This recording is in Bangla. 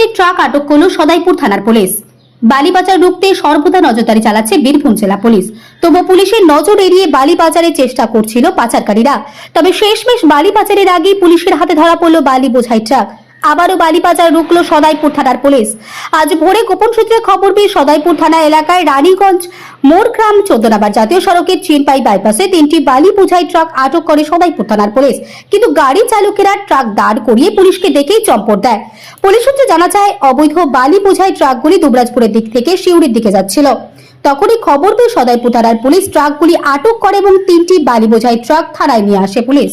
তিনটি ট্রাক আটক করল সদাইপুর থানার পুলিশ। বালি পাচার রুখতে সর্বদা নজরদারি চালাচ্ছে বীরভূম জেলা পুলিশ। তবু পুলিশের নজর এড়িয়ে বালি পাচারের চেষ্টা করছিল পাচারকারীরা। তবে শেষমেশ বালি পাচারের আগেই পুলিশের হাতে ধরা পড়ল বালি বোঝাই ট্রাক। আবারও বালি পাচার রুখল সদাইপুর থানার পুলিশ। আজ ভোরে গোপন সূত্রে খবর পেয়ে সদাইপুর থানা এলাকায় রানীগঞ্জ মোরগ্রাম চোদ্দ নাম্বার জাতীয় সড়কের চিনপাই বাইপাসে তিনটি বালি বোঝাই ট্রাক আটক করে সদাইপুর থানার পুলিশ। কিন্তু গাড়ি চালকেরা ট্রাক দাঁড় করিয়ে পুলিশকে দেখেই চম্পট দেয়। পুলিশ সূত্রে জানা যায়, অবৈধ বালি বোঝাই ট্রাকগুলি দুবরাজপুরের দিক থেকে শিউরির দিকে যাচ্ছিল। তখনই খবর পেয়ে সদাইপুর থানার পুলিশ ট্রাকগুলি আটক করে এবং তিনটি বালি বোঝাই ট্রাক থানায় নিয়ে আসে পুলিশ।